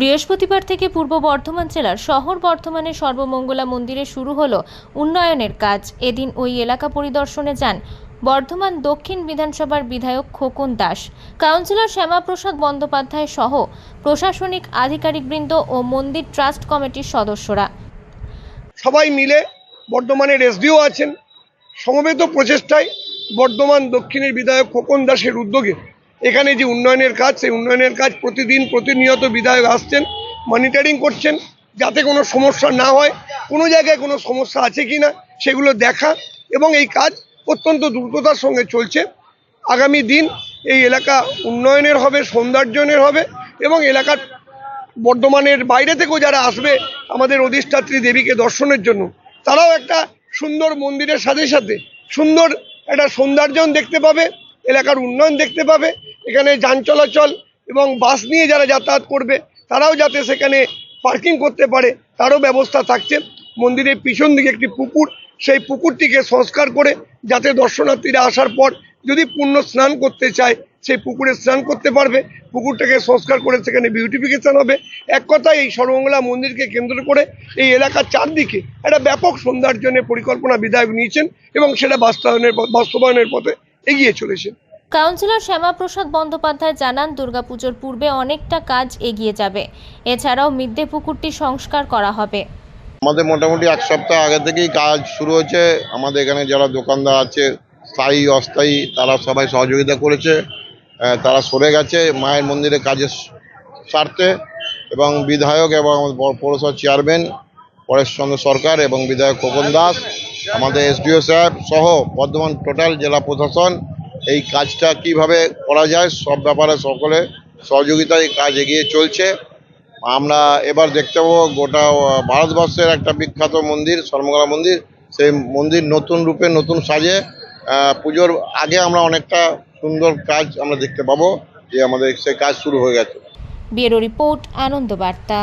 বৃহস্পতিবার থেকে পূর্ব বর্ধমান জেলার শহর বর্ধমানের সর্বমঙ্গলা মন্দিরে শুরু হলো উন্নয়নের কাজ। এদিন ওই এলাকা পরিদর্শনে যান বর্ধমান দক্ষিণ বিধানসভার বিধায়ক খোকন দাস। কাউন্সিলর শ্যামাপ্রসাদ বন্দ্যোপাধ্যায় সহ প্রশাসনিক আধিকারিকবৃন্দ ও মন্দির ট্রাস্ট কমিটির সদস্যরা। সবাই মিলে বর্ধমানের এসডিও আছেন। সমবেত প্রচেষ্টায় বর্ধমান দক্ষিণের বিধায়ক খোকন দাসের উদ্যোগে এখানে যে উন্নয়নের কাজ, সেই উন্নয়নের কাজ প্রতিদিন প্রতিনিয়ত বিধায়ক আসছেন মনিটরিং করছেন, যাতে কোনো সমস্যা না হয়। কোনো জায়গায় কোনো সমস্যা আছে কি না, সেগুলো দেখা এবং এই কাজ অত্যন্ত দ্রুততার সঙ্গে চলছে। আগামী দিন এই এলাকা উন্নয়নের হবে সৌন্দর্যনের হবে এবং এলাকার বর্ধমানের বাইরে থেকেও যারা আসবে আমাদের অধিষ্ঠাত্রী দেবীকে দর্শনের জন্য, তারাও একটা সুন্দর মন্দিরের সাথে সাথে সুন্দর একটা সৌন্দর্যন দেখতে পাবে, এলাকার উন্নয়ন দেখতে পাবে এখানে যান চলাচল এবং বাস নিয়ে যারা যাতায়াত করবে, তারাও যাতে সেখানে পার্কিং করতে পারে, তারও ব্যবস্থা থাকছে। মন্দিরের পিছন দিকে একটি পুকুর, সেই পুকুরটিকে সংস্কার করে যাতে দর্শনার্থীরা আসার পর যদি পূর্ণ স্নান করতে চায়, সেই পুকুরে স্নান করতে পারবে। পুকুরটাকে সংস্কার করে সেখানে বিউটিফিকেশন হবে। এক কথায় এই সর্বমঙ্গলা মন্দিরকে কেন্দ্র করে এই এলাকার চারদিকে একটা ব্যাপক সৌন্দর্যনের পরিকল্পনা বিধায়ক নিয়েছেন এবং সেটা বাস্তবায়নের বাস্তবায়নের পথে এগিয়ে চলেছে কাউন্সিলর শ্যামাপ্রসাদ বন্দ্যোপাধ্যায় জানান, দুর্গাপুজোর পূর্বে অনেকটা কাজ এগিয়ে যাবে। এছাড়াও মিদ্যে পুকুরটি সংস্কার করা হবে। আমাদের মোটামুটি এক সপ্তাহ আগে থেকেই কাজ শুরু হয়েছে। আমাদের এখানে যারা দোকানদার আছে, স্থায়ী, অস্থায়ী, তারা সবাই সহযোগিতা করেছে। তারা সরে গেছে মায়ের মন্দিরে কাজের স্বার্থে এবং বিধায়ক এবং পৌরসভার চেয়ারম্যান পরেশচন্দ্র সরকার এবং বিধায়ক খোকন দাস, আমাদের এসডিও সাহেব সহ বর্ধমান টোটাল জেলা প্রশাসন এই কাজটা কীভাবে করা যায়, সব ব্যাপারে সকলে সহযোগিতায় এই কাজ এগিয়ে চলছে। আমরা এবার দেখতে পাবো গোটা ভারতবর্ষের একটা বিখ্যাত মন্দির সর্বমঙ্গলা মন্দির। সেই মন্দির নতুন রূপে, নতুন সাজে পুজোর আগে আমরা অনেকটা সুন্দর কাজ আমরা দেখতে পাবো যে আমাদের সেই কাজ শুরু হয়ে গেছে। ব্যুরো রিপোর্ট, আনন্দ বার্তা।